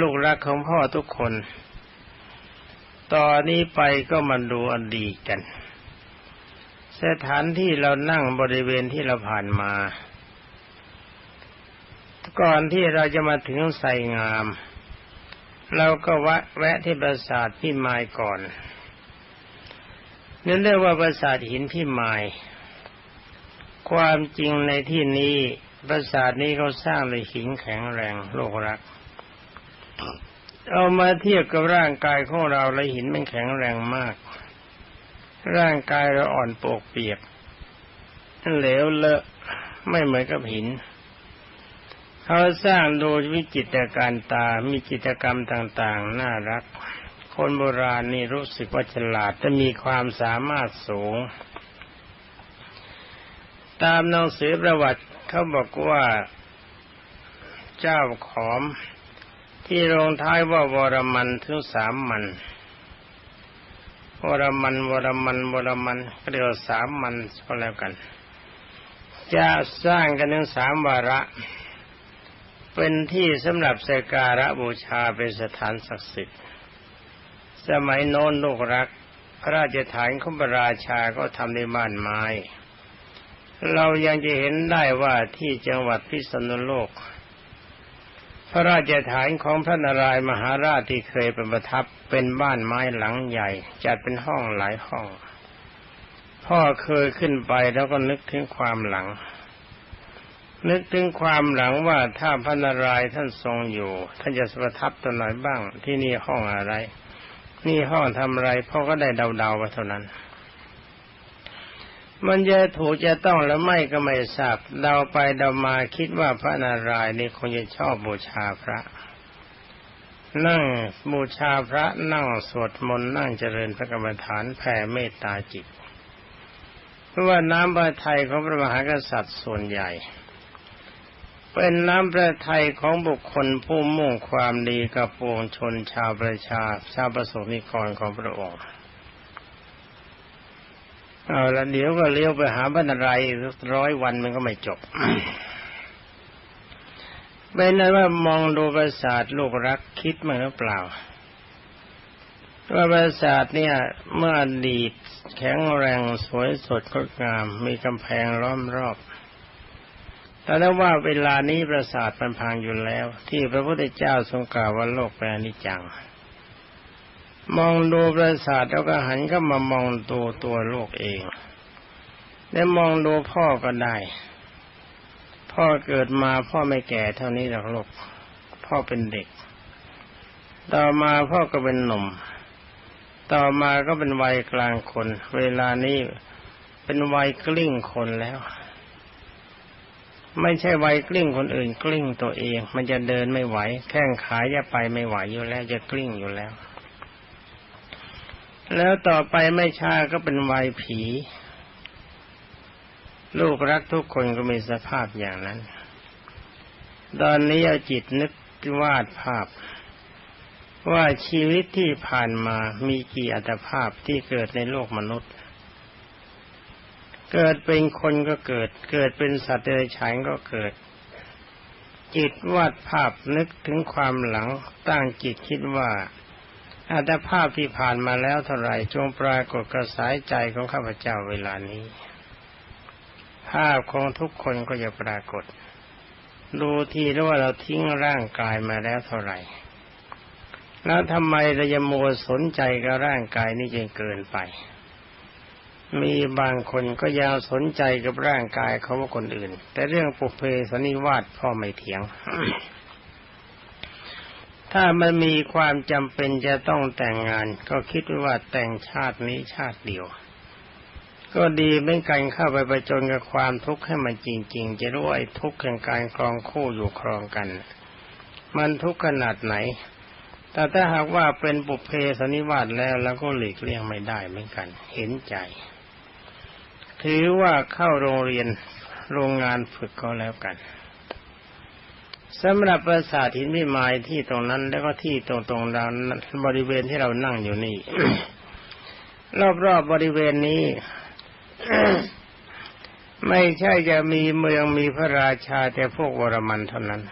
ลูกรักของพ่อทุกคน ตอนนี้ไปก็มาดูอดีตกัน สถานที่เรานั่งบริเวณที่เราผ่านมา ก่อนที่เราจะมาถึงไสงาม เราก็แวะแวะที่ปราสาทพี่ไม้ก่อนนั่นเรียกว่าปราสาทหินพี่ไม้ความจริงในที่นี้ปราสาทนี้เขาสร้างด้วยหินแข็งแรงโลกรัก เอามาเทียบกับร่างกายของเราแล้วหินมันแข็งแรงมาก ร่างกายเราอ่อนโปกเปียกเหลวเลอะไม่เหมือนกับหิน เขาสร้างโดยวิจิตรการตา มีจิตรกรรมต่างๆ น่ารัก คนโบราณนี่รู้สึกว่าฉลาดแต่มีความสามารถสูง ตามหนังสือประวัติเขาบอกว่า เจ้าขอม ที่ลงท้ายว่าวรมันถึงสามมัน วรมันวรมันวรมันก็เรียกว่าสามมันก็แล้วกัน จะสร้างกันถึงสามวาระ เป็นที่สำหรับสการะบูชาเป็นสถานศักดิ์สิทธิ์ สมัยโน้นลูกรัก พระราชฐานของพระราชาก็ทำในบ้านไม้ เรายังจะเห็นได้ว่าที่จังหวัดพิษณุโลก พระราชฐานของพระนารายมหาราชที่เคยเป็นประทับเป็นบ้านไม้หลังใหญ่ จัดเป็นห้องหลายห้อง พ่อเคยขึ้นไปแล้วก็นึกถึงความหลัง นึกถึงความหลังว่าถ้าพระนารายท่านทรงอยู่ ท่านจะประทับตัวไหนบ้าง ที่นี่ห้องอะไร นี่ห้องทำอะไรพ่อก็ได้เดาๆไปเท่านั้น มันจะถูกจะต้องแล้วไม่ก็ไม่ทราบเดาไปเดามาคิดว่าพระนารายณ์นี่คงจะชอบบูชาพระ นั่งบูชาพระนั่งสวดมนต์นั่งเจริญพระกรรมฐานแผ่เมตตาจิต เพราะว่าน้ำพระทัยของพระมหากษัตริย์ส่วนใหญ่ เป็นน้ำพระทัยของบุคคลผู้มุ่งความดีกับปวงชนชาวประชาชาวประสงนิกรของพระองค์ เอาละเดี๋ยวก็เลี้ยวไปหาบรรลัยร้อยวันมันก็ไม่จบเป็นนั้นว่ามองดูปราสาทลูกรักคิดมั้งหรือเปล่าว่าปราสาทเนี่ย เมื่อดีตแข็งแรงสวยสดงดงาม มีกำแพงล้อมรอบแต่ถ้าว่าเวลานี้ปราสาทมันพังอยู่แล้ว ที่พระพุทธเจ้าทรงกล่าวว่าโลกแปรนิจัง มองดูปราสาทแล้วก็หันก็มามองตัวตัวโลกเองและมองดูพ่อก็ได้ พ่อเกิดมาพ่อไม่แก่เท่านี้หรอกลูกพ่อเป็นเด็ก ต่อมาพ่อก็เป็นหนุ่ม ต่อมาก็เป็นวัยกลางคน เวลานี้เป็นวัยกลิ้งคนแล้ว ไม่ใช่วัยกลิ้งคนอื่นกลิ้งตัวเอง มันจะเดินไม่ไหว แข้งขาจะไปไม่ไหวอยู่แล้วจะกลิ้งอยู่แล้ว แล้วต่อไปไม่ช้าก็เป็นวัยผี ลูกรักทุกคนก็มีสภาพอย่างนั้น ตอนนี้เอาจิตนึกวาดภาพ ว่าชีวิตที่ผ่านมามีกี่อัตภาพที่เกิดในโลกมนุษย์ เกิดเป็นคนก็เกิด เกิดเป็นสัตว์เดรัจฉานก็เกิด จิตวาดภาพนึกถึงความหลังตั้งจิตคิดว่า อัตภาพที่ผ่านมาแล้วเท่าไหร่จงปรากฏกระสายใจของข้าพเจ้าเวลานี้ ภาพของทุกคนก็จะปรากฏ ดูทีแล้วว่าเราทิ้งร่างกายมาแล้วเท่าไหร่แล้วทำไมเราจะมัวสนใจกับร่างกายนี้จนเกินไป มีบางคนก็ยังสนใจกับร่างกายเขาว่าคนอื่น แต่เรื่องปุเพสนิวาสพ่อไม่เถียง ถ้ามันมีความจำเป็นจะต้องแต่งงาน ก็คิดว่าแต่งชาตินี้ชาติเดียว ก็ดีไม่กันเข้าไปประจนกับความทุกข์ให้มันจริง ๆ จะรู้ไอ้ทุกข์แห่งการครองคู่อยู่ครองกัน มันทุกข์ขนาดไหน แต่ถ้าหากว่าเป็นปุเพสนิวาสแล้วแล้วก็หลีกเลี่ยงไม่ได้เหมือนกัน เห็นใจ ถือว่าเข้าโรงเรียนโรงงานฝึกก็แล้วกัน สำหรับปราสาทหินพิมายที่ตรงนั้น แล้วก็ที่ตรงตรงเราบริเวณที่เรานั่งอยู่นี่ รอบๆบบริเวณนี้ ไม่ใช่จะมีเมืองมีพระราชาแต่พวกวรมันเท่านั้น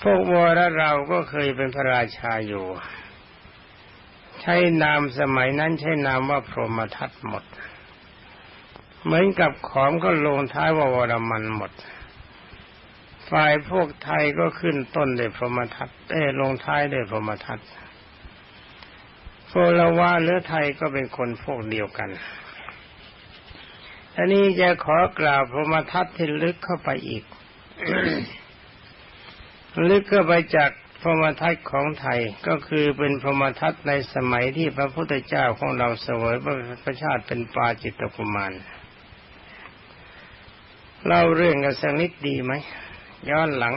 พวกวรเราก็เคยเป็นพระราชาอยู่ ใช้นามสมัยนั้นใช้นามว่าพรหมทัตหมด เหมือนกับของก็ลงท้ายว่าวรมันหมด ฝ่ายพวกไทยก็ขึ้นต้นด้วยพรหมทัตเอ้ลงท้ายด้วยพรหมทัตโฟลาวาหรือไทยก็เป็นคนพวกเดียวกันอันนี้จะขอกล่าวพรหมทัตที่ลึกเข้าไปอีก ลึกเข้าไปจากพรหมทัตของไทยก็คือเป็นพรหมทัตในสมัยที่พระพุทธเจ้าของเราเสวยพระชาติเป็นปาจิตกุมารเล่าเรื่องกันสักนิดดีไหม ย้อนหลัง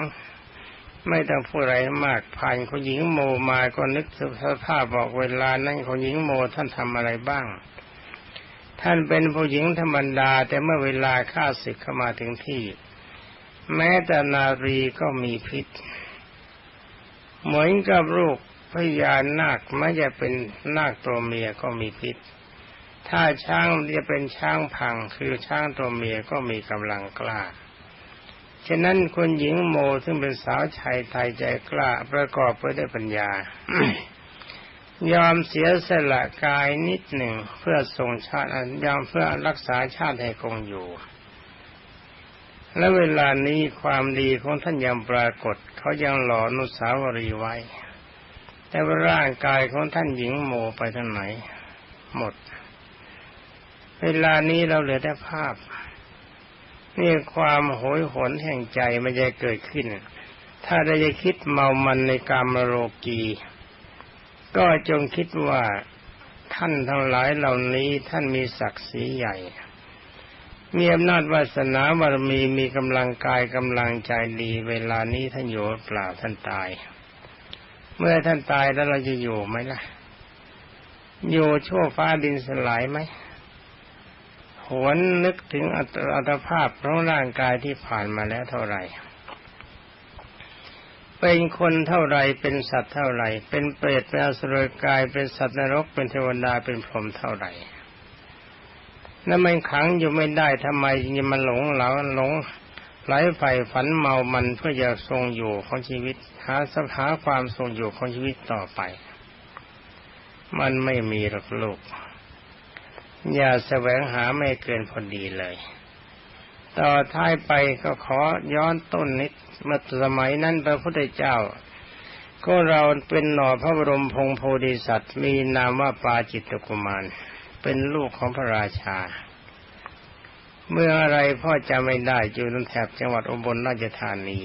ไม่ต้องพูดอะไรมาก ผ่านคนหญิงโมมาก็นึกสภาพบอกเวลานั้นคนหญิงโมท่านทำอะไรบ้าง ท่านเป็นผู้หญิงธรรมดา แต่เมื่อเวลาข้าศึกเข้ามาถึงที่ แม้แต่นารีก็มีพิษ เหมือนกับลูกพญานาคไม่จะเป็นนาคตัวเมียก็มีพิษ ถ้าช้างจะเป็นช้างพังคือช้างตัวเมียก็มีกำลังกล้า ฉะนั้นคนหญิงโมซึ่งเป็นสาวชายไทยใจกล้าประกอบไปด้วยปัญญายอมเสียสละกายนิดหนึ่งเพื่อทรงชาติยอมเพื่อรักษาชาติให้คงอยู่ และเวลานี้ความดีของท่านยังปรากฏ เขายังหล่อนุสาวรีไว้ แต่ว่าร่างกายของท่านหญิงโมไปทางไหน หมด เวลานี้เราเหลือแต่ภาพ นี่ความโหยหนแห่งใจมันจะเกิดขึ้น ถ้าเราจะคิดเมามันในกามโลกี ก็จงคิดว่าท่านทั้งหลายเหล่านี้ท่านมีศักดิ์ศรีใหญ่ มีอำนาจวาสนาบารมีมีกำลังกายกำลังใจดี เวลานี้ท่านอยู่เปล่าท่านตาย เมื่อท่านตายแล้วเราจะอยู่ไหมล่ะ อยู่ชั่วฟ้าดินสลายไหม หวนนึกถึงอัตภาพของร่างกายที่ผ่านมาแล้วเท่าไหร่ เป็นคนเท่าไรเป็นสัตว์เท่าไรเป็นเปรตเป็นอสุรกายเป็นสัตว์นรกเป็นเทวดาเป็นพรหมเท่าไหร่นั่นมันขังอยู่ไม่ได้ทำไมยังมันหลงเหลาหลงไหลไฟฝันเมามันเพื่อจะทรงอยู่ของชีวิตหาสภาความทรงอยู่ของชีวิตต่อไป มันไม่มีหรอกลูก อย่าแสวงหาไม่เกินพอดีเลย ต่อท้ายไปก็ขอย้อนต้นนิดเมื่อสมัยนั้นพระพุทธเจ้า ก็เราเป็นหน่อพระบรมพงโพธิสัตว์ มีนามว่าปาจิตตกุมาร เป็นลูกของพระราชา เมื่ออะไรพ่อจำไม่ได้อยู่ในแถบจังหวัดอุบลราชธานี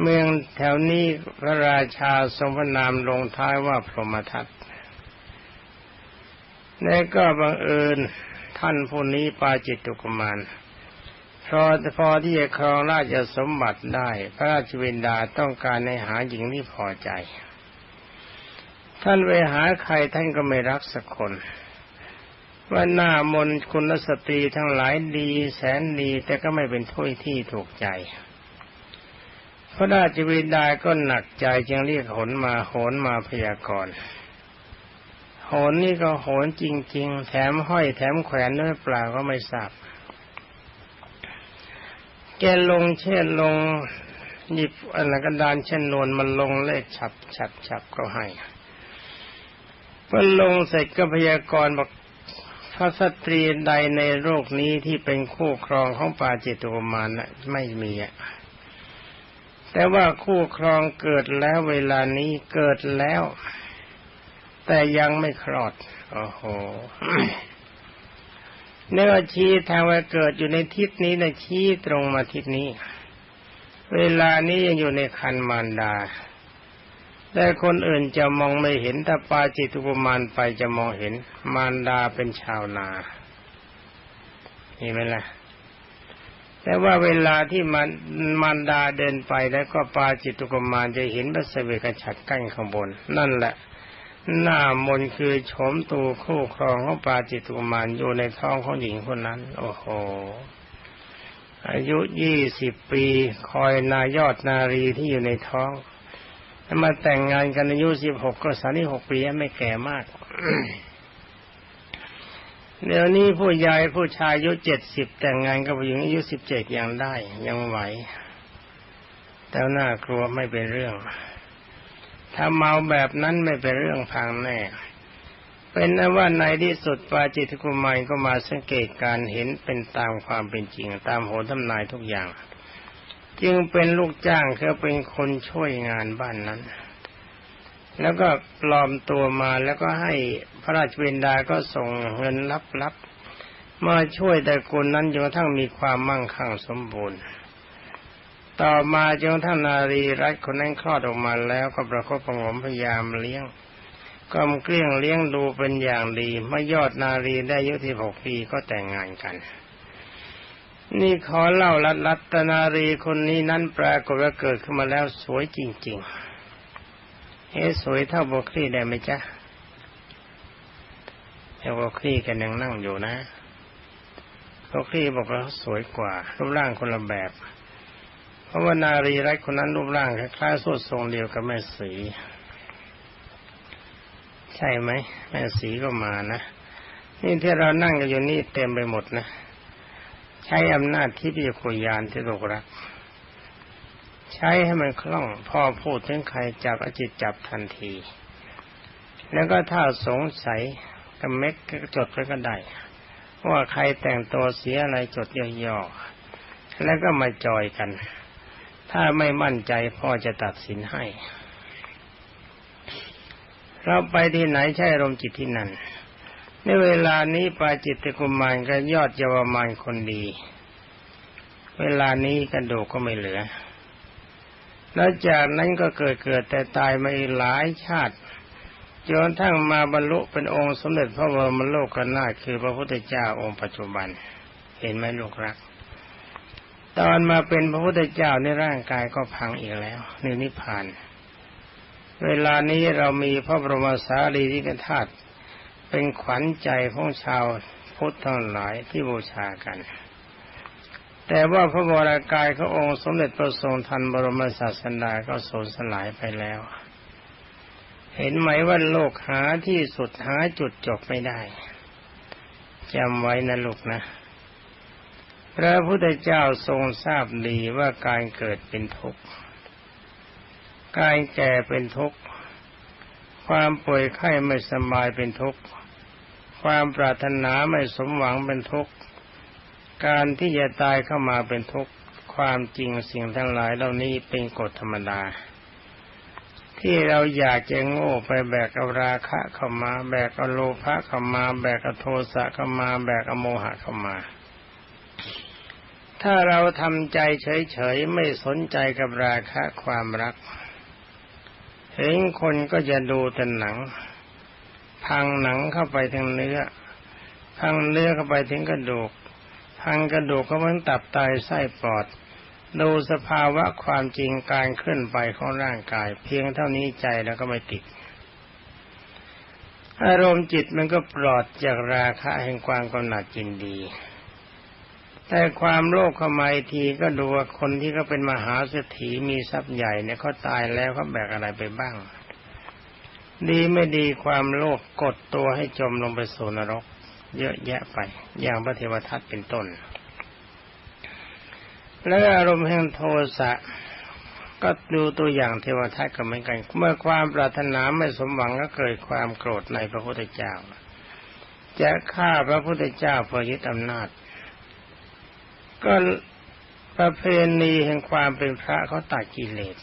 เมืองแถวนี้พระราชาทรงพระนามลงท้ายว่าพรหมทัต และก็บังเอิญท่านผู้นี้ปาจิตตุกมารพอพอที่จะครองราชสมบัติได้ พระราชวินดาต้องการในหาหญิงที่พอใจ ท่านไปหาใครท่านก็ไม่รักสักคนว่าหน้ามนคุณสตรีทั้งหลายดีแสนดีแต่ก็ไม่เป็นถ้วยที่ถูกใจ พระราชวินดาก็หนักใจจึงเรียกหนมาโหนมาพยากรณ์ นนี่ก็โหนจริง ๆ แถมห้อยแถมแขวนด้วยเปล่าก็ไม่ทราบ แกลงเช่นลงหยิบอันกระดานเช่นนวลมันลงเลขฉับฉับฉับก็ให้พอลงเสร็จก็พยากรณ์บอกพระสตรีใดในโลกนี้ที่เป็นคู่ครองของปาจิตุมานนะไม่มีอะแต่ว่าคู่ครองเกิดแล้วเวลานี้เกิดแล้ว แต่ยังไม่คลอด โอ้โหเนื้อชี้ทางว่าเกิดอยู่ในทิศนี้นะชี้ตรงมาทิศนี้ เวลานี้ยังอยู่ในคันมารดา แต่คนอื่นจะมองไม่เห็นถ้าปาจิตุปมานไปจะมองเห็น มารดาเป็นชาวนาเห็นไหมล่ะ แต่ว่าเวลาที่มันมารดาเดินไปแล้วก็ปาจิตุกมานจะเห็นพระเสวกฉัดกั้นข้างบน นั่นแหละ หน้ามนคือโฉมตูคู่ครองของปาจิตุมานอยู่ในท้องของหญิงคนนั้น โอ้โห อายุยี่สิบปี คอยนายอดนารีที่อยู่ในท้องมาแต่งงานกันอายุสิบหกก็สานี่หกปีไม่แก่มากเดี๋ยวนี้ผู้ใหญ่ผู้ชายอายุเจ็ดสิบแต่งงานกับผู้หญิงอายุสิบเจ็ดยังได้ ยังไหวแแต่น่ากลัวไม่เป็นเรื่อง ถ้าเมาแบบนั้นไม่เป็นเรื่องพังแน่ เป็นนว่าในที่สุดปาจิตกุมารก็มาสังเกตการเห็นเป็นตามความเป็นจริง ตามโหทำนายทุกอย่าง จึงเป็นลูกจ้างคือเป็นคนช่วยงานบ้านนั้น แล้วก็ปลอมตัวมาแล้วก็ให้พระราชบิดาก็ส่งเงินลับๆมาช่วยแต่คนนั้นจนกระทั่งมีความมั่งคั่งสมบูรณ์ ต่อมาจนกระทั่งนนารีรัตคนนั้นคลอดออกมาแล้วก็ประคบประงมพยายามเลี้ยงก็มเกลี้ยงเลี้ยงดูเป็นอย่างดีเมื่อยอดนารีได้อายุที่หกปีก็แต่งงานกัน นี่ขอเล่าลัดลัตนารีคนนี้นั้นปรากฏว่าเกิดขึ้นมาแล้วสวยจริง ๆ เฮ้สวยเท่าโบคลี่ได้ไหมจ๊ะเอ้โบคลี่กันยังนั่งอยู่นะโบคลี่บอกว่าสวยกว่ารูปร่างคนละแบบ ราะว่านารีรักคนนั้นรูปร่างคล้ายๆสวดทรงเดียวกับแม่สี ใช่ไหมแม่สีก็มานะนี่ที่เรานั่งกันอยู่นี่เต็มไปหมดนะ ใช้อำนาจที่พิคุยานที่โลกรัก ใช้ให้มันคล่องพอพูดถึงใครจับอจิตจับทันที แล้วก็ถ้าสงสัยก็เม็ดก็จดไว้ก็ได้ว่าใครแต่งตัวเสียอะไรจดย่อๆแล้วก็มาจอยกัน ถ้าไม่มั่นใจพ่อจะตัดสินให้ เราไปที่ไหนใช่ลมจิตที่นั่น ในเวลานี้ปาจิตตกุมารก็ยอดเยาวมานคนดี เวลานี้กระดูกก็ไม่เหลือ แล้วจากนั้นก็เกิดเกิดแต่ตายมาอีกหลายชาติจนทั้งมาบรรลุเป็นองค์สมเด็จพระบรมโลกกนาถคือพระพุทธเจ้าองค์ปัจจุบัน เห็นไหมลูกรัก ตอนมาเป็นพระพุทธเจ้าในร่างกายก็พังอีกแล้วในนิพพาน เวลานี้เรามีพระบรมสารีริกธาตุเป็นขวัญใจของชาวพุทธทั้งหลายที่บูชากัน แต่ว่าพระบรากายขององค์สมเด็จพระทรงทันบรมศาสดาก็สูญสลายไปแล้ว เห็นไหมว่าโลกหาที่สุดหาจุดจบไม่ได้จำไว้นะลูกนะ พระพุทธเจ้าทรงทราบดีว่าการเกิดเป็นทุกข์ กายแก่เป็นทุกข์ ความป่วยไข้ไม่สบายเป็นทุกข์ ความปรารถนาไม่สมหวังเป็นทุกข์ การที่จะตายเข้ามาเป็นทุกข์ ความจริงสิ่งทั้งหลายเหล่านี้เป็นกฎธรรมดา ที่เราอยากจะโง่ไปแบกเอาราคะเข้ามา แบกเอาโลภะเข้ามา แบกเอาโทสะเข้ามา แบกเอาโมหะเข้ามา ถ้าเราทำใจเฉยๆไม่สนใจกับราคะความรัก เห็นคนก็จะดูแต่หนัง พังหนังเข้าไปทางเนื้อ พังเนื้อเข้าไปถึงกระดูก พังกระดูกก็มันตับไตไส้ปอด ดูสภาวะความจริงการเคลื่อนไปของร่างกาย เพียงเท่านี้ใจแล้วก็ไม่ติด อารมณ์จิตมันก็ปลอดจากราคะแห่งความกำหนัดจินดี แต่ความโลภเข้ามาทีก็ดูว่าคนที่เขาเป็นมหาเศรษฐีมีทรัพย์ใหญ่เนี่ยเขาตายแล้วเขาแบกอะไรไปบ้าง ดีไม่ดีความโลภกดตัวให้จมลงไปสู่นรก เยอะแยะไป อย่างพระเทวทัตเป็นต้น แล้วอารมณ์แห่งโทสะก็ดูตัวอย่างเทวทัตก็เหมือนกัน เมื่อความปรารถนาไม่สมหวังก็เกิดความโกรธในพระพุทธเจ้า จะฆ่าพระพุทธเจ้าเพื่อยึดอำนาจ ก็ประเพณีแห่งความเป็นพระเขาตัดกิเลส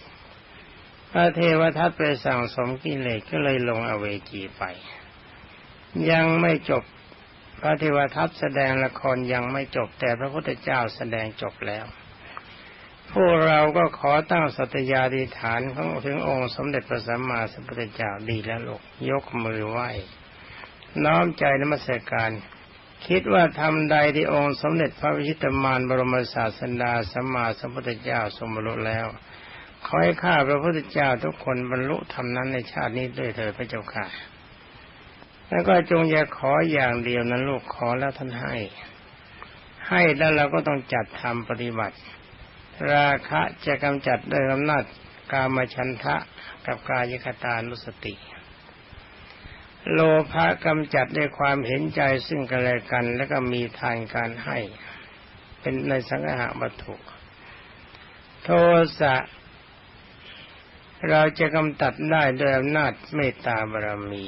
พระเทวทัตไปสั่งสมกิเลสก็เลยลงอเวจีไป ยังไม่จบพระเทวทัตแสดงละครยังไม่จบแต่พระพุทธเจ้าแสดงจบแล้ว พวกเราก็ขอตั้งสัตยาธิฐานของถึงองค์สมเด็จพระสัมมาสัมพุทธเจ้าดีแล้วลูกยกมือไหว้ น้อมใจนมัสการ คิดว่าทำใดที่องค์สมเด็จพระวิชิตมารบรมศาสดาสัมมาสัมพุทธเจ้าสมบรรลุแล้วขอให้ข้าพระพุทธเจ้าทุกคนบรรลุธรรมนั้นในชาตินี้ด้วยเถิดพระเจ้าค่ะ แล้วก็จงอย่าขออย่างเดียวนั้นลูกขอแล้วท่านให้ ให้แล้วเราก็ต้องจัดทำปฏิบัติ ราคะจะกำจัดด้วยอำนาจกามชันทะกับกายคตานุสติ โลภะกำจัดด้วยความเห็นใจซึ่งกันและกัน แล้วก็มีทานการให้ เป็นในสังหาวัตถุ โทสะเราจะกำจัดได้ด้วยอำนาจเมตตาบารมี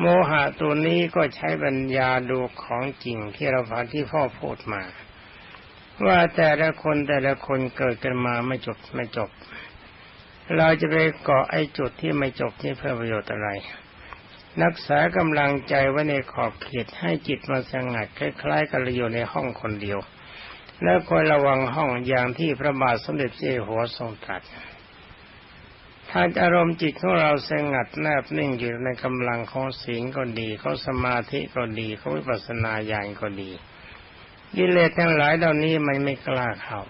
โมหะตัวนี้ก็ใช้ปัญญาดูของจริงที่เราฟังที่พ่อพูดมา ว่าแต่ละคนแต่ละคนเกิดกันมาไม่จบไม่จบ เราจะไปเกาะไอ้จุดที่ไม่จบนี่เพื่อประโยชน์อะไร นักษากำลังใจไว้ในขอบเขตให้จิตมันสงัดคล้ายๆกับเราอยู่ในห้องคนเดียว แล้วคอยระวังห้องอย่างที่พระบาทสมเด็จเจ้าหัวทรงตรัสถ้าอารมณ์จิตของเราสงัดแนบนิ่งอยู่ในกำลังของศีลก็ดีเของสมาธิก็ดีเของวิปัสสนาญาณก็ดีกิเลสทั้งหลายเหล่านี้มันไม่กล้าเข้า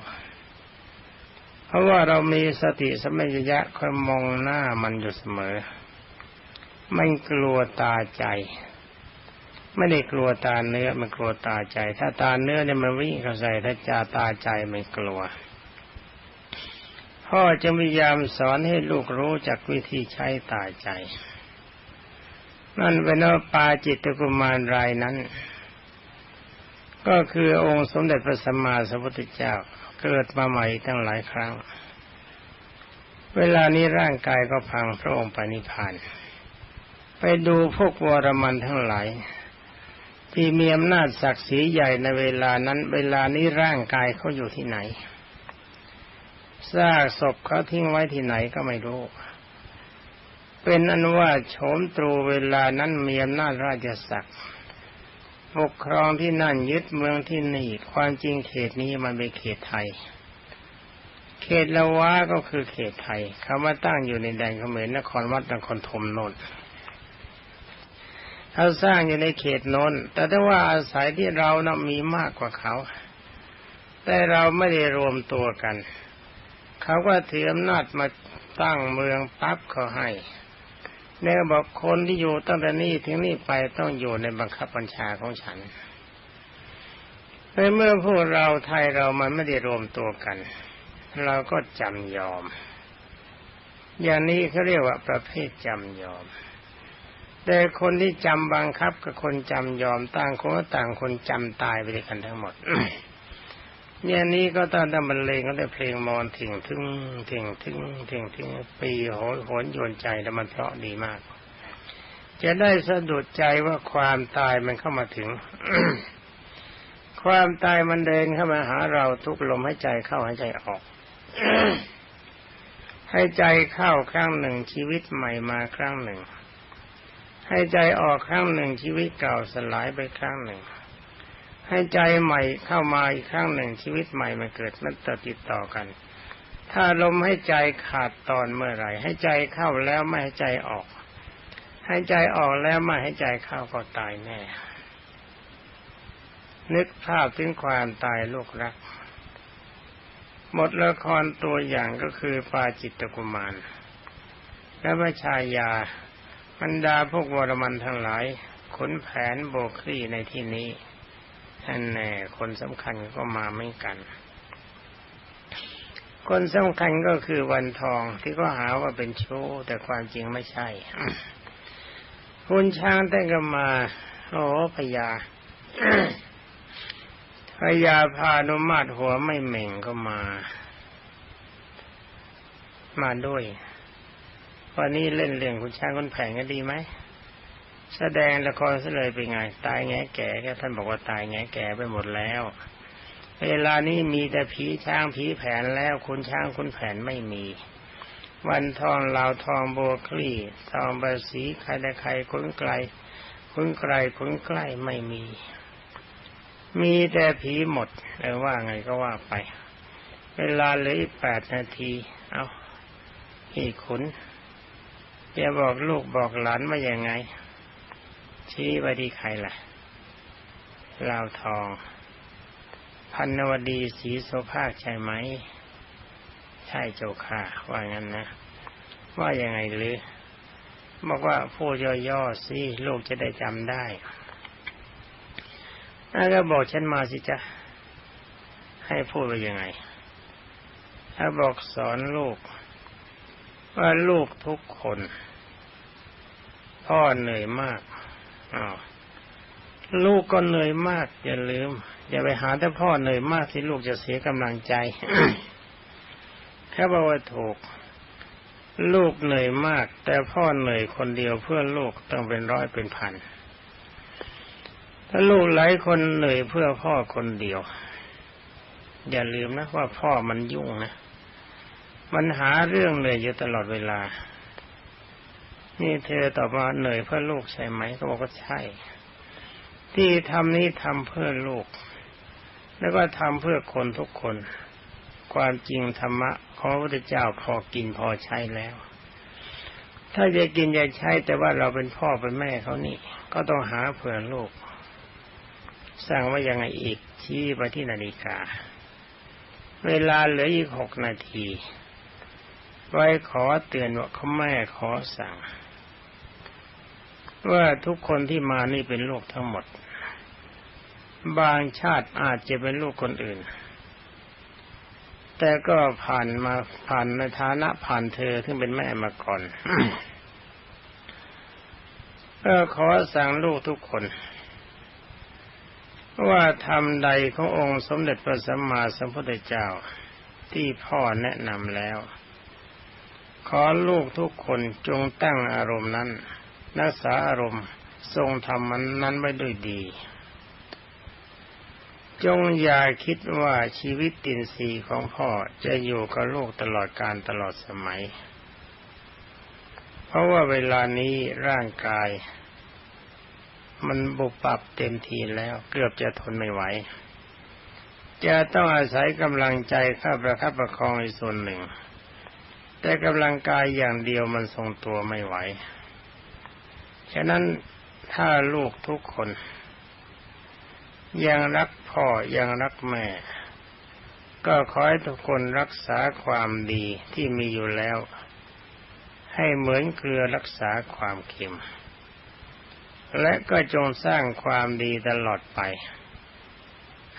เพราะว่าเรามีสติสมัยยะคอยมองหน้ามันอยู่เสมอ ไม่กลัวตาใจ ไม่ได้กลัวตาเนื้อมันกลัวตาใจ ถ้าตาเนื้อเนี่ยมันวิ่งเข้าใส่ถ้าจาตาใจไม่กลัว พ่อจะพยายามสอนให้ลูกรู้จักวิธีใช้ตาใจ นั่นเป็นว่าปาจิตกุมารรายนั้น ก็คือองค์สมเด็จพระสัมมาสัมพุทธเจ้าเกิดมาใหม่ตั้งหลายครั้ง เวลานี้ร่างกายก็พังพระองค์ไปนิพพาน ไปดูพวกวรมันทั้งหลาย ที่มีอำนาจศักดิ์ศรีใหญ่ในเวลานั้น เวลานี้ร่างกายเขาอยู่ที่ไหนซากศพเขาทิ้งไว้ที่ไหนก็ไม่รู้ เป็นอันว่าโฉมตรูเวลานั้นมีอำนาจราชศักดิ์ปกครองที่นั่นยึดเมืองที่นี่ ความจริงเขตนี้มันเป็นเขตไทย เขตละวะก็คือเขตไทยเขามาตั้งอยู่ในแดนเขมรนครวัดนครธมโนน เขาสร้างอยู่ในเขตโน้น แต่ถ้าว่าอาศัยที่เรานะมีมากกว่าเขา แต่เราไม่ได้รวมตัวกัน เขาก็ถืออำนาจมาตั้งเมืองปั๊บเขาให้เนี่ยบอกคนที่อยู่ตั้งแต่นี้ถึงนี่ไปต้องอยู่ในบังคับบัญชาของฉันในเมื่อพวกเราไทยเรามันไม่ได้รวมตัวกัน เราก็จำยอม อย่างนี้เขาเรียกว่าประเภทจำยอม แต่คนที่จำบังคับกับคนจำยอมต่างคนก็ต่างคนจำตายไปด้วยกันทั้งหมดเนี่ยนี้ก็ตอนทำบรรเลงก็ได้เพลงมอนถึงถึงถึงถึงถึงถึงปีโหยโหนโยนใจแล้วมันเพราะดีมาก จะได้สะดุดใจว่าความตายมันเข้ามาถึง ความตายมันเดินเข้ามาหาเราทุกลมให้ใจเข้าให้ใจออกให้ใจเข้าครั้งหนึ่งชีวิตใหม่มาครั้งหนึ่ง ให้ใจออกครั้งหนึ่งชีวิตเก่าสลายไปครั้งหนึ่ง ให้ใจใหม่เข้ามาอีกครั้งหนึ่งชีวิตใหม่มาเกิดมันต่อติดต่อกัน ถ้าลมให้ใจขาดตอนเมื่อไหร่ ให้ใจเข้าแล้วไม่ให้ใจออก ให้ใจออกแล้วไม่ให้ใจเข้าก็ตายแน่ นึกภาพถึงความตายลูกรัก หมดละครตัวอย่างก็คือปาจิตตกุมารและพระชายา บรรดาพวกวรมันทั้งหลายขนแผนโบคลี่ในที่นี้ ท่านแน่คนสำคัญก็มาไม่กัน คนสำคัญก็คือวันทองที่ก็หาว่าเป็นชว์แต่ความจริงไม่ใช่คุณช้างแต่ก็มา โอ้พญาพญาพานุมาตหัวไม่เหม่งก็มา มาด้วย วันนี้เล่นเรื่องคุณช้างคนแผงก็ดีไหมแสดงละครซะเลยเป็นไง ตายแงแก่แค่ท่านบอกว่าตายแงแก่ไปหมดแล้ว เวลานี้มีแต่ผีช้างผีแผนแล้วคุณช้างคุณแผนไม่มี วันทองลาวทองโบคลี่ทองบาสีใครแต่ใครคุ้นไกล คุ้นไกลคุ้นใกล้ไม่มี มีแต่ผีหมดเลยว่าไงก็ว่าไป เวลาเหลืออีกแปดนาที เอาอีกขุน จะบอกลูกบอกหลานมาอย่างไง ชี้ไปที่ใครล่ะลาวทอง พันนวดีศรีโสภาคใช่ไหม ใช่เจ้าค่ะว่างั้นนะ ว่ายังไงหรือบอกว่าพูดย่อๆสิลูกจะได้จำได้ถ้าก็บอกฉันมาสิจ๊ะ ให้พูดไปยังไง ถ้าบอกสอนลูก ว่าลูกทุกคน พ่อเหนื่อยมากลูกก็เหนื่อยมาก อย่าลืม อย่าไปหาแต่พ่อเหนื่อยมากที่ลูกจะเสียกำลังใจแค่บอกว่าถูก ลูกเหนื่อยมาก แต่พ่อเหนื่อยคนเดียวเพื่อลูกต้องเป็นร้อยเป็นพันถ้าลูกหลายคนเหนื่อยเพื่อพ่อคนเดียว อย่าลืมนะว่าพ่อมันยุ่งนะ มันหาเรื่องเหนื่อยอยู่ตลอดเวลา นี่เธอตอบว่าเหนื่อยเพื่อลูกใช่ไหมก็บอกว่าใช่ ที่ทำนี้ทำเพื่อลูก แล้วก็ทำเพื่อคนทุกคน ความจริงธรรมะของพระพุทธเจ้าพอกินพอใช้แล้ว ถ้าจะกินจะใช้แต่ว่าเราเป็นพ่อเป็นแม่เขานี่ ก็ต้องหาเผื่อลูกสั่งว่ายังไงอีกชี้ไปที่นาฬิกา เวลาเหลืออีกหกนาที ไว้ขอเตือนว่าเขาแม่ขอสั่ง ว่าทุกคนที่มานี่เป็นลูกทั้งหมด บางชาติอาจจะเป็นลูกคนอื่น แต่ก็ผ่านมาผ่านในฐานะผ่านเธอที่เป็นแม่มาก่อนก็ขอสั่งลูกทุกคน ว่าทำใดขององค์สมเด็จพระสัมมาสัมพุทธเจ้าที่พ่อแนะนำแล้ว ขอลูกทุกคนจงตั้งอารมณ์นั้นรักษาอารมณ์ทรงทำมันนั้นไว้ด้วยดี จงอย่าคิดว่าชีวิตตินสีของพ่อจะอยู่กับลูกตลอดการตลอดสมัย เพราะว่าเวลานี้ร่างกาย มันบุบปับเต็มทีแล้วเกือบจะทนไม่ไหว จะต้องอาศัยกำลังใจข้าประคับประคองในส่วนหนึ่ง แต่กำลังกายอย่างเดียวมันทรงตัวไม่ไหว ฉะนั้นถ้าลูกทุกคน ยังรักพ่อยังรักแม่ ก็ขอให้ทุกคนรักษาความดีที่มีอยู่แล้ว ให้เหมือนเกลือรักษาความเค็ม และก็จงสร้างความดีตลอดไป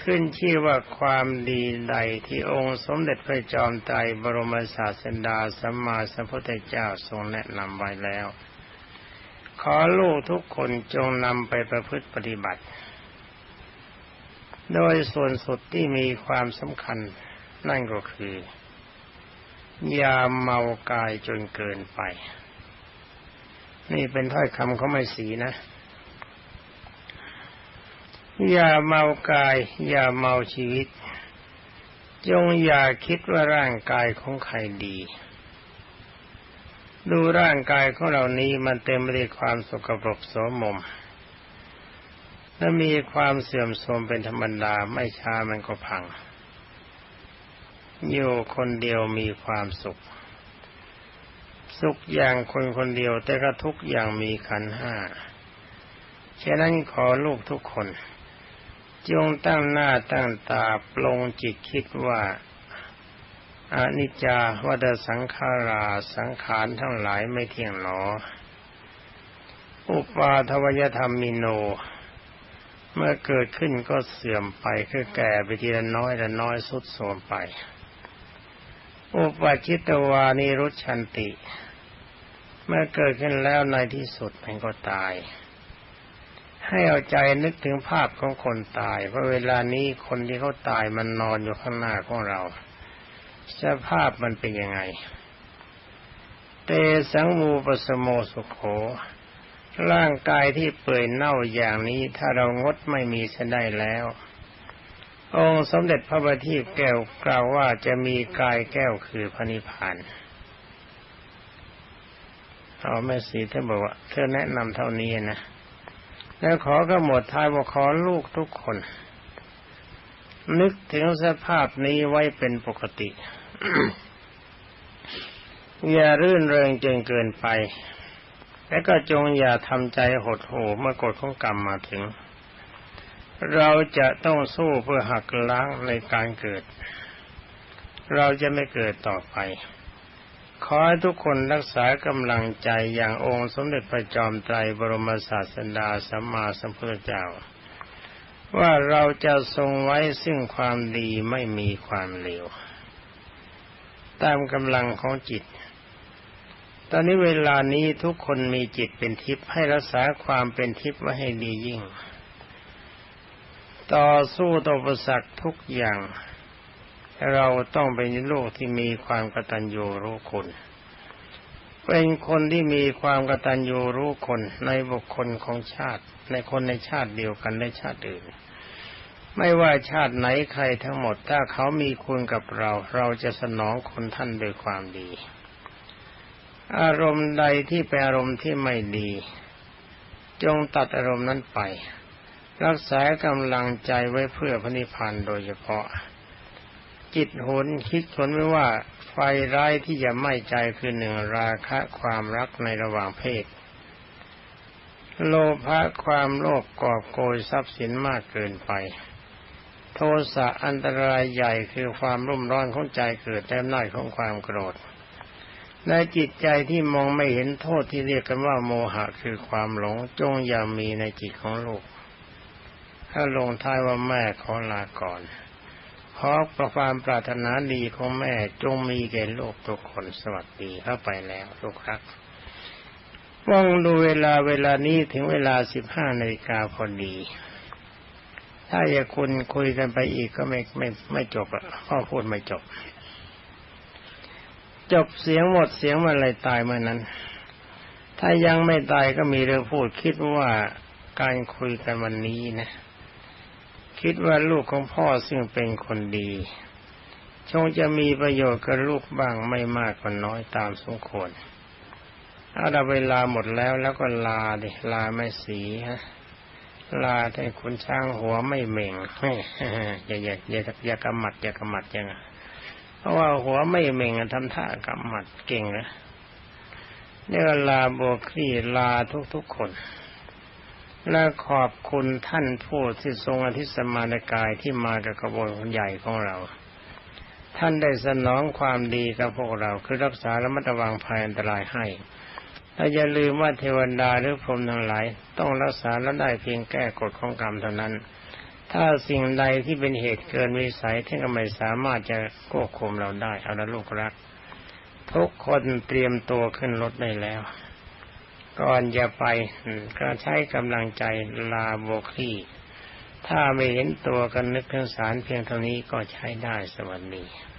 ขึ้นชื่อว่าความดีใดที่องค์สมเด็จพระจอมไตรบรมศาสดาสัมมาสัมพุทธเจ้าทรงแนะนำไว้แล้ว ขอลูกทุกคนจงนำไปประพฤติปฏิบัติ โดยส่วนสุดที่มีความสำคัญนั่นก็คือ อย่าเมากายจนเกินไป นี่เป็นถ้อยคำเขาไม่สีนะ อย่าเมากาย อย่าเมาชีวิต จงอย่าคิดว่าร่างกายของใครดี ดูร่างกายของเรานี้มันเต็มไปด้วยความสกปรกโสมม และมีความเสื่อมโทรมเป็นธรรมดาไม่ช้ามันก็พัง อยู่คนเดียวมีความสุข สุขอย่างคนคนเดียวแต่ก็ทุกอย่างมีขันห้าฉะนั้นขอลูกทุกคน จงตั้งหน้าตั้งตาปลงจิตคิดว่าอนิจจาวัฏสังขาราสังขารทั้งหลายไม่เที่ยงหนอ อุปาทวยธรรมมิโน เมื่อเกิดขึ้นก็เสื่อมไปคือแก่ไปทีละน้อยละน้อยสุดโทมไป อุปาชิตวานิรุชันติ เมื่อเกิดขึ้นแล้วในที่สุดมันก็ตาย ให้เอาใจนึกถึงภาพของคนตายว่าะเวลานี้คนที่เขาตายมันนอนอยู่ข้างหน้าของเรา สภาพมันเป็นยังไง เตสังมูปสโมสุขโข ร่างกายที่เปื่อยเน่าอย่างนี้ถ้าเรางดไม่มีจะได้แล้ว องค์สมเด็จพระบัณฑิตแก้วกล่าวว่าจะมีกายแก้วคือพระนิพพานเอาแม่สีเธอบอกว่าเธอแนะนำเท่านี้นะ แล้วขอก็หมดท้ายว่าขอลูกทุกคน นึกถึงสภาพนี้ไว้เป็นปกติ อย่ารื่นเริงจนเกินไป และก็จงอย่าทำใจหดหู่เมื่อกฎของกรรมมาถึง เราจะต้องสู้เพื่อหักล้างในการเกิด เราจะไม่เกิดต่อไป ขอให้ทุกคนรักษากำลังใจอย่างองค์สมเด็จพระจอมไตรบรมศาสดาสัมมาสัมพุทธเจ้า ว่าเราจะทรงไว้ซึ่งความดีไม่มีความเลวตามกำลังของจิต ตอนนี้เวลานี้ทุกคนมีจิตเป็นทิพย์ให้รักษาความเป็นทิพย์ไว้ให้ดียิ่ง ต่อสู้ต่ออุปสรรคทุกอย่าง เราต้องเป็นลูกที่มีความกตัญญูรู้คุณ เป็นคนที่มีความกตัญญูรู้คนในบุคคลของชาติ ในคนในชาติเดียวกันและชาติอื่น ไม่ว่าชาติไหนใครทั้งหมด ถ้าเขามีคุณกับเรา เราจะสนองคนท่านโดยความดี อารมณ์ใดที่เป็นอารมณ์ที่ไม่ดี จงตัดอารมณ์นั้นไป รักษากำลังใจไว้เพื่อพระนิพพานโดยเฉพาะ จิตหนคิดคนไว้ว่าไฟร้ายที่จะไหม้ใจคือหนึ่งราคะความรักในระหว่างเพศ โลภะความโลภกอบโกยทรัพย์สินมากเกินไป โทสะอันตรายใหญ่คือความรุ่มร้อนของใจเกิดแต่หน้ายของความโกรธ ในจิตใจที่มองไม่เห็นโทษที่เรียกกันว่าโมหะคือความหลงจงอย่ามีในจิตของลูก ถ้าลงท้ายว่าแม่ขอลาก่อน ขอประความปรารถนาดีของแม่จงมีแก่โลกทุกคนสวัสดีเข้าไปแล้วทุกครับมองดูเวลาเวลานี้ถึงเวลาสิบห้านาฬิกาพอดี ถ้าอยากคุณคุยกันไปอีกก็ไม่ไม่ไม่จบอะพ่อพูดไม่จบ จบเสียงหมดเสียงเมื่อไรตายเมื่อนั้น ถ้ายังไม่ตายก็มีเรื่องพูดคิดว่าการคุยกันวันนี้นะ คิดว่าลูกของพ่อซึ่งเป็นคนดี ชงจะมีประโยชน์กับลูกบ้างไม่มากก็น้อยตามสมควรเอาละเวลาหมดแล้วแล้วก็ลาดิลาไม่สีฮะลาแต่คุณช่างหัวไม่เหม่งอย่าอย่าอย่าอย่ากำมัดอย่ากำมัดยังเพราะว่าหัวไม่เหม่งทำท่ากำมัดเก่งนะเนี่ก็ลาโบครีลาทุกๆคน และขอบคุณท่านผู้ที่ทรงอธิสมานกายที่มากับกระบวนใหญ่ของเรา ท่านได้สนองความดีกับพวกเราคือรักษาและมัตระวังภัยอันตรายให้ถ้าอย่าลืมว่าเทวดาหรือพรหมทั้งหลาย ต้องรักษาและได้เพียงแก้กฎของกรรมเท่านั้น ถ้าสิ่งใดที่เป็นเหตุเกินวิสัยท่านก็ไม่สามารถจะควบคุมเราได้ เอาละลูกรัก ทุกคนเตรียมตัวขึ้นรถได้แล้ว ก่อนจะไปก็ใช้กำลังใจลาโบคีถ้าไม่เห็นตัวกันนึกถึงสารเพียงเท่านี้ก็ใช้ได้สวัสดี